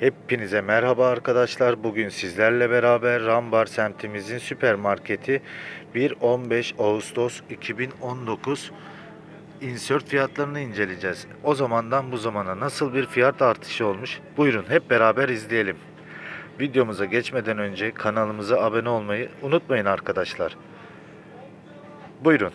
Hepinize merhaba arkadaşlar. Bugün sizlerle beraber Rambar semtimizin süpermarketi 1-15 Ağustos 2019 insert fiyatlarını inceleyeceğiz. O zamandan bu zamana nasıl bir fiyat artışı olmuş? Buyurun hep beraber izleyelim. Videomuza geçmeden önce kanalımıza abone olmayı unutmayın arkadaşlar. Buyurun.